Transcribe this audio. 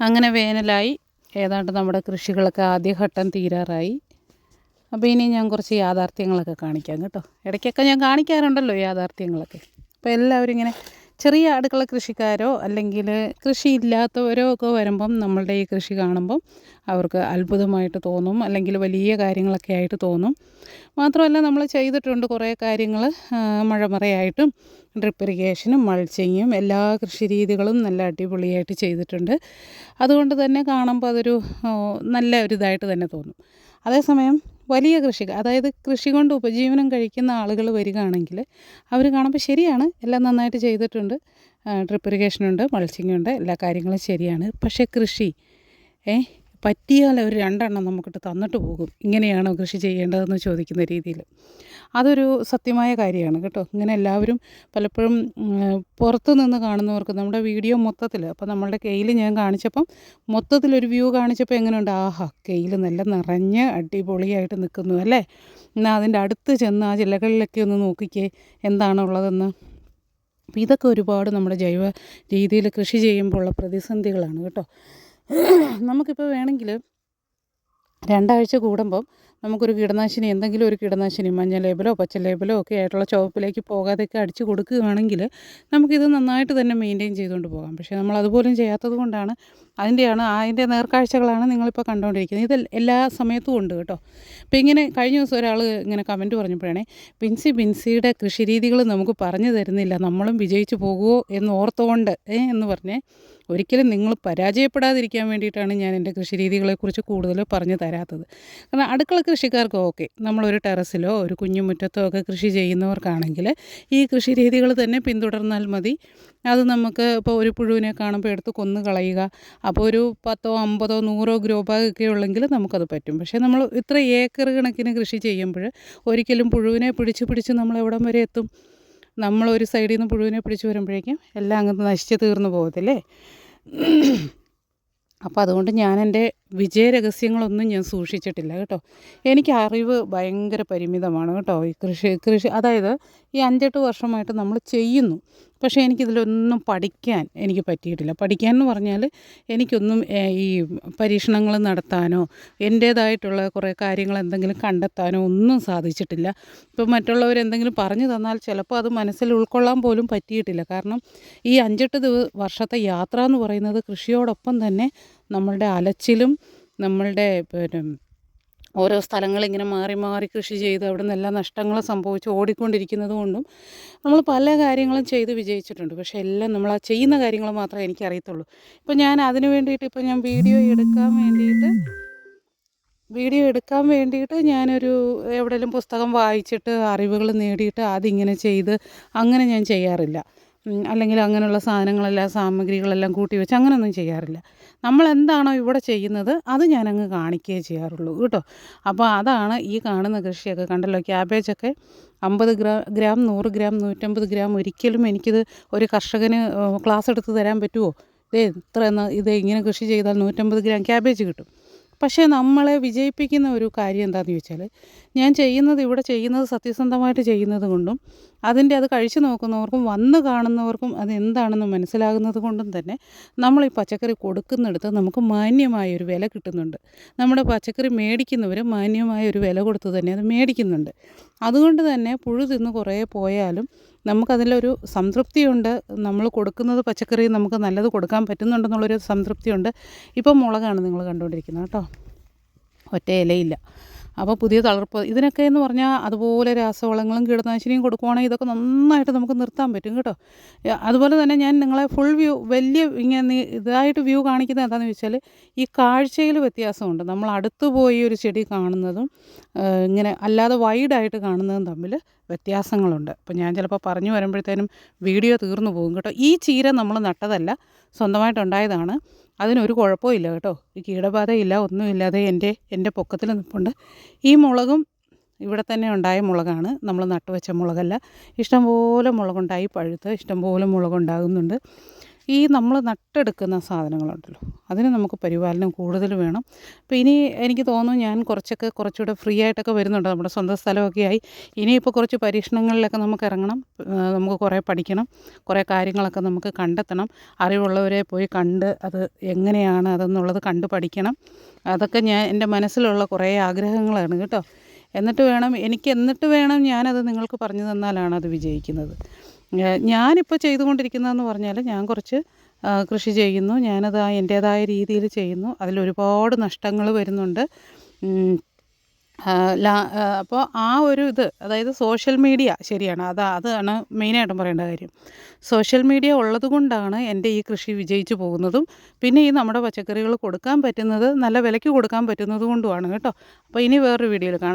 അങ്ങനെ വേനലായി. ഏതാണ്ട് നമ്മുടെ കൃഷികളൊക്കെ ആദ്യഘട്ടം തീരാറായി. അപ്പോൾ ഇനി ഞാൻ കുറച്ച് യാഥാർത്ഥ്യങ്ങളൊക്കെ കാണിക്കാം കേട്ടോ. ഇടയ്ക്കൊക്കെ ഞാൻ കാണിക്കാറുണ്ടല്ലോ യാഥാർത്ഥ്യങ്ങളൊക്കെ. അപ്പോൾ എല്ലാവരും ഇങ്ങനെ ചെറിയ അടുക്കള കൃഷിക്കാരോ അല്ലെങ്കിൽ കൃഷിയില്ലാത്തവരോ ഒക്കെ വരുമ്പം നമ്മളുടെ ഈ കൃഷി കാണുമ്പം അവർക്ക് അത്ഭുതമായിട്ട് തോന്നും അല്ലെങ്കിൽ വലിയ കാര്യങ്ങളൊക്കെ ആയിട്ട് തോന്നും. മാത്രമല്ല നമ്മൾ ചെയ്തിട്ടുണ്ട് കുറേ കാര്യങ്ങൾ മഴമറയായിട്ടും ഡ്രിപ്പ് ഇറിഗേഷനും മൾച്ചിങ്ങും എല്ലാ കൃഷി രീതികളും നല്ല അടിപൊളിയായിട്ട് ചെയ്തിട്ടുണ്ട്. അതുകൊണ്ട് തന്നെ കാണുമ്പോൾ അതൊരു നല്ല ഒരു ഇതായിട്ട് തന്നെ തോന്നും. അതേസമയം വലിയ കൃഷി അതായത് കൃഷി കൊണ്ട് ഉപജീവനം കഴിക്കുന്ന ആളുകൾ വരികയാണെങ്കിൽ അവർ കാണുമ്പോൾ ശരിയാണ് എല്ലാം നന്നായിട്ട് ചെയ്തിട്ടുണ്ട്. ഡ്രിപ്പ് ഇറിഗേഷനുണ്ട് മൾച്ചിങ്ങുണ്ട് എല്ലാ കാര്യങ്ങളും ശരിയാണ്. പക്ഷേ കൃഷി ഏ പറ്റിയാൽ ഒരു രണ്ടെണ്ണം നമുക്കിട്ട് തന്നിട്ട് പോകും. ഇങ്ങനെയാണോ കൃഷി ചെയ്യേണ്ടതെന്ന് ചോദിക്കുന്ന രീതിയിൽ. അതൊരു സത്യമായ കാര്യമാണ് കേട്ടോ. ഇങ്ങനെ എല്ലാവരും പലപ്പോഴും പുറത്തു നിന്ന് കാണുന്നവർക്ക് നമ്മുടെ വീഡിയോ മൊത്തത്തിൽ അപ്പോൾ നമ്മളുടെ കയ്യിൽ ഞാൻ കാണിച്ചപ്പം മൊത്തത്തിലൊരു വ്യൂ കാണിച്ചപ്പോൾ എങ്ങനെയുണ്ട്? ആഹാ കയ്യിൽ നല്ല നിറഞ്ഞ് അടിപൊളിയായിട്ട് നിൽക്കുന്നു അല്ലേ? എന്നാൽ അതിന്റെ അടുത്ത് ചെന്ന് ആ ജില്ലകളിലൊക്കെ ഒന്ന് നോക്കിക്കേ എന്താണുള്ളതെന്ന്. അപ്പോൾ ഇതൊക്കെ ഒരുപാട് നമ്മുടെ ജൈവ രീതിയിൽ കൃഷി ചെയ്യുമ്പോഴുള്ള പ്രതിസന്ധികളാണ് കേട്ടോ. നമുക്കിപ്പോൾ വേണമെങ്കിൽ രണ്ടാഴ്ച കൂടുമ്പം നമുക്കൊരു കീടനാശിനി എന്തെങ്കിലും ഒരു കീടനാശിനി മഞ്ഞ ലേബലോ പച്ച ലേബലോ ഒക്കെ ആയിട്ടുള്ള ചുവപ്പിലേക്ക് പോകാതെയൊക്കെ അടിച്ചു കൊടുക്കുകയാണെങ്കിൽ നമുക്കിത് നന്നായിട്ട് തന്നെ മെയിന്റെയിൻ ചെയ്തുകൊണ്ട് പോകാം. പക്ഷേ നമ്മൾ അതുപോലും ചെയ്യാത്തത് കൊണ്ടാണ് അതിന്റെയാണ് അതിന്റെ നേർക്കാഴ്ചകളാണ് നിങ്ങളിപ്പോൾ കണ്ടുകൊണ്ടിരിക്കുന്നത് ഇത് എല്ലാ സമയത്തും ഉണ്ട് കേട്ടോ. അപ്പോൾ ഇങ്ങനെ കഴിഞ്ഞ ദിവസം ഒരാൾ ഇങ്ങനെ കമന്റ് പറഞ്ഞപ്പോഴാണേ ബിൻസി ബിൻസിയുടെ കൃഷി രീതികൾ നമുക്ക് പറഞ്ഞു തരുന്നില്ല. നമ്മളും വിജയിച്ചു പോകുമോ എന്ന് ഓർത്തുകൊണ്ട് എന്ന് പറഞ്ഞേ ഒരിക്കലും നിങ്ങൾ പരാജയപ്പെടാതിരിക്കാൻ വേണ്ടിയിട്ടാണ് ഞാൻ എന്റെ കൃഷി രീതികളെക്കുറിച്ച് കൂടുതൽ പറഞ്ഞു തരാത്തത്. കാരണം അടുക്കള കൃഷിക്കാർക്ക് ഓക്കെ നമ്മളൊരു ടെറസിലോ ഒരു കുഞ്ഞുമുറ്റത്തോ ഒക്കെ കൃഷി ചെയ്യുന്നവർക്കാണെങ്കിൽ ഈ കൃഷി രീതികൾ തന്നെ പിന്തുടർന്നാൽ മതി. അത് നമുക്ക് ഇപ്പോൾ ഒരു പുഴുവിനെ കാണുമ്പോൾ എടുത്ത് കൊന്നു കളയുക. അപ്പോൾ ഒരു പത്തോ അമ്പതോ നൂറോ ഗ്രോ ബാഗൊക്കെ ഉള്ളെങ്കിൽ നമുക്കത് പറ്റും. പക്ഷേ നമ്മൾ ഇത്ര ഏക്കർ കണക്കിന് കൃഷി ചെയ്യുമ്പോൾ ഒരിക്കലും പുഴുവിനെ പിടിച്ച് പിടിച്ച് നമ്മൾ എവിടം വരെ എത്തും? നമ്മളൊരു സൈഡിൽ നിന്ന് പുഴുവിനെ പിടിച്ച് വരുമ്പോഴേക്കും എല്ലാം അങ്ങ് നശിച്ച് തീർന്നു പോകത്തില്ലേ? അപ്പോൾ അതുകൊണ്ട് ഞാൻ എന്റെ വിജയ രഹസ്യങ്ങളൊന്നും ഞാൻ സൂക്ഷിച്ചിട്ടില്ല കേട്ടോ. എനിക്ക് അറിവ് ഭയങ്കര പരിമിതമാണ് കേട്ടോ ഈ കൃഷി കൃഷി അതായത് ഈ അഞ്ചെട്ട് വർഷമായിട്ട് നമ്മൾ ചെയ്യുന്നു. പക്ഷേ എനിക്കിതിലൊന്നും പഠിക്കാൻ എനിക്ക് പറ്റിയിട്ടില്ല. പഠിക്കാൻ എന്ന് പറഞ്ഞാൽ എനിക്കൊന്നും ഈ പരീക്ഷണങ്ങൾ നടത്താനോ എന്റേതായിട്ടുള്ള കുറേ കാര്യങ്ങൾ എന്തെങ്കിലും കണ്ടെത്താനോ ഒന്നും സാധിച്ചിട്ടില്ല. ഇപ്പം മറ്റുള്ളവർ എന്തെങ്കിലും പറഞ്ഞു തന്നാൽ ചിലപ്പോൾ അത് മനസ്സിൽ ഉൾക്കൊള്ളാൻ പോലും പറ്റിയിട്ടില്ല. കാരണം ഈ അഞ്ചെട്ട് വർഷത്തെ യാത്ര എന്ന് പറയുന്നത് കൃഷിയോടൊപ്പം തന്നെ നമ്മളുടെ അലച്ചിലും നമ്മളുടെ പിന്നെ ഓരോ സ്ഥലങ്ങളിങ്ങനെ മാറി മാറി കൃഷി ചെയ്ത് അവിടെ നിന്ന് എല്ലാ നഷ്ടങ്ങളും സംഭവിച്ച് ഓടിക്കൊണ്ടിരിക്കുന്നത് കൊണ്ടും നമ്മൾ പല കാര്യങ്ങളും ചെയ്ത് വിജയിച്ചിട്ടുണ്ട്. പക്ഷേ എല്ലാം നമ്മൾ ആ ചെയ്യുന്ന കാര്യങ്ങൾ മാത്രമേ എനിക്കറിയത്തുള്ളൂ. ഇപ്പം ഞാൻ അതിന് വേണ്ടിയിട്ട് ഇപ്പം ഞാൻ വീഡിയോ എടുക്കാൻ വേണ്ടിയിട്ട് വീഡിയോ എടുക്കാൻ വേണ്ടിയിട്ട് ഞാനൊരു എവിടെയെങ്കിലും പുസ്തകം വായിച്ചിട്ട് അറിവുകൾ നേടിയിട്ട് അതിങ്ങനെ ചെയ്ത് അങ്ങനെ ഞാൻ ചെയ്യാറില്ല. അല്ലെങ്കിൽ അങ്ങനെയുള്ള സാധനങ്ങളെല്ലാം സാമഗ്രികളെല്ലാം കൂട്ടി വെച്ച് അങ്ങനെയൊന്നും ചെയ്യാറില്ല. നമ്മൾ എന്താണോ ഇവിടെ ചെയ്യുന്നത് അത് ഞാനങ്ങ് കാണിക്കുകയേ ചെയ്യാറുള്ളൂ കേട്ടോ. അപ്പോൾ അതാണ് ഈ കാണുന്ന കൃഷിയൊക്കെ. കണ്ടല്ലോ ക്യാബേജൊക്കെ അമ്പത് ഗ്രാ ഗ്രാം നൂറ് ഗ്രാം നൂറ്റമ്പത് ഗ്രാം ഒരിക്കലും എനിക്കിത് ഒരു കർഷകന് ക്ലാസ് എടുത്ത് തരാൻ പറ്റുമോ ഇതേ ഇത്ര ഇത് ഇങ്ങനെ കൃഷി ചെയ്താൽ നൂറ്റമ്പത് ഗ്രാം ക്യാബേജ് കിട്ടും. പക്ഷേ നമ്മളെ വിജയിപ്പിക്കുന്ന ഒരു കാര്യം എന്താണെന്ന് ചോദിച്ചാൽ ഞാൻ ചെയ്യുന്നത് ഇവിടെ ചെയ്യുന്നത് സത്യസന്ധമായിട്ട് ചെയ്യുന്നത് കൊണ്ടും അതിന്റെ അത് കഴിച്ചു നോക്കുന്നവർക്കും വന്ന് കാണുന്നവർക്കും അത് എന്താണെന്ന് മനസ്സിലാകുന്നത് കൊണ്ടും തന്നെ നമ്മൾ ഈ പച്ചക്കറി കൊടുക്കുന്നിടത്ത് നമുക്ക് മാന്യമായ ഒരു വില കിട്ടുന്നുണ്ട്. നമ്മുടെ പച്ചക്കറി മേടിക്കുന്നവർ മാന്യമായ ഒരു വില കൊടുത്ത് തന്നെ അത് മേടിക്കുന്നുണ്ട്. അതുകൊണ്ട് തന്നെ പുഴു തിന്ന് കുറേ പോയാലും നമുക്കതിലൊരു സംതൃപ്തിയുണ്ട്. നമ്മൾ കൊടുക്കുന്നത് പച്ചക്കറി നമുക്ക് നല്ലത് കൊടുക്കാൻ പറ്റുന്നുണ്ടെന്നുള്ളൊരു സംതൃപ്തിയുണ്ട്. ഇപ്പം മുളകാണ് നിങ്ങൾ കണ്ടുകൊണ്ടിരിക്കുന്നത് കേട്ടോ. ഒറ്റ ഇലയില്ല അപ്പോൾ പുതിയ തളർപ്പ്. ഇതിനൊക്കെ എന്ന് പറഞ്ഞാൽ അതുപോലെ രാസവളങ്ങളും കീടനാശിനിയും കൊടുക്കുവാണെങ്കിൽ ഇതൊക്കെ നന്നായിട്ട് നമുക്ക് നിർത്താൻ പറ്റും കേട്ടോ. അതുപോലെ തന്നെ ഞാൻ നിങ്ങളെ ഫുൾ വ്യൂ വലിയ ഇങ്ങനെ ഇതായിട്ട് വ്യൂ കാണിക്കുന്നത് എന്താണെന്ന് വെച്ചാൽ ഈ കാഴ്ചയിൽ വ്യത്യാസമുണ്ട്. നമ്മൾ അടുത്ത് പോയി ഒരു ചെടി കാണുന്നതും ഇങ്ങനെ അല്ലാതെ വൈഡായിട്ട് കാണുന്നതും തമ്മിൽ വ്യത്യാസങ്ങളുണ്ട്. അപ്പോൾ ഞാൻ ചിലപ്പോൾ പറഞ്ഞു വരുമ്പോഴത്തേനും വീഡിയോ തീർന്നു പോകും കേട്ടോ. ഈ ചീര നമ്മൾ നട്ടതല്ല സ്വന്തമായിട്ടുണ്ടായതാണ് അതിനൊരു കുഴപ്പമില്ല കേട്ടോ. ഈ കീടബാധയില്ല ഒന്നുമില്ലാതെ എന്റെ എന്റെ പൊക്കത്തിൽ നിൽപ്പുണ്ട് ഈ മുളകും ഇവിടെ തന്നെ ഉണ്ടായ മുളകാണ്. നമ്മൾ നട്ടുവെച്ച മുളകല്ല. ഇഷ്ടംപോലെ മുളകുണ്ടായി പഴുത്ത് ഇഷ്ടംപോലെ മുളകുണ്ടാകുന്നുണ്ട്. ഈ നമ്മൾ നട്ടെടുക്കുന്ന സാധനങ്ങളുണ്ടല്ലോ അതിന് നമുക്ക് പരിപാലനം കൂടുതൽ വേണം. അപ്പോൾ ഇനി എനിക്ക് തോന്നുന്നു ഞാൻ കുറച്ചൊക്കെ കുറച്ചുകൂടെ ഫ്രീ ആയിട്ടൊക്കെ വരുന്നുണ്ട്. നമ്മുടെ സ്വന്തം സ്ഥലമൊക്കെ ആയി. ഇനിയിപ്പോൾ കുറച്ച് പരീക്ഷണങ്ങളിലൊക്കെ നമുക്ക് ഇറങ്ങണം. നമുക്ക് കുറേ പഠിക്കണം. കുറേ കാര്യങ്ങളൊക്കെ നമുക്ക് കണ്ടെത്തണം. അറിവുള്ളവരെ പോയി കണ്ട് അത് എങ്ങനെയാണ് അതെന്നുള്ളത് കണ്ട് പഠിക്കണം. അതൊക്കെ ഞാൻ എന്റെ മനസ്സിലുള്ള കുറേ ആഗ്രഹങ്ങളാണ് കേട്ടോ. എന്നിട്ട് വേണം എനിക്ക് എന്നിട്ട് വേണം ഞാനത് നിങ്ങൾക്ക് പറഞ്ഞു തന്നാലാണ് അത് വിജയിക്കുന്നത്. ഞാനിപ്പോൾ ചെയ്തുകൊണ്ടിരിക്കുന്നതെന്ന് പറഞ്ഞാൽ ഞാൻ കുറച്ച് കൃഷി ചെയ്യുന്നു. ഞാനത് എന്റേതായ രീതിയിൽ ചെയ്യുന്നു. അതിലൊരുപാട് നഷ്ടങ്ങൾ വരുന്നുണ്ട്. അപ്പോൾ ആ ഒരു ഇത് അതായത് സോഷ്യൽ മീഡിയ ശരിയാണ്. അത് അതാണ് മെയിനായിട്ടും പറയേണ്ട കാര്യം. സോഷ്യൽ മീഡിയ ഉള്ളത് കൊണ്ടാണ് എന്റെ ഈ കൃഷി വിജയിച്ചു പോകുന്നതും പിന്നെ ഈ നമ്മുടെ പച്ചക്കറികൾ കൊടുക്കാൻ പറ്റുന്നത് നല്ല വിലയ്ക്ക് കൊടുക്കാൻ പറ്റുന്നത് കൊണ്ടുമാണ് കേട്ടോ. അപ്പോൾ ഇനി വേറൊരു വീഡിയോയിൽ കാണാം.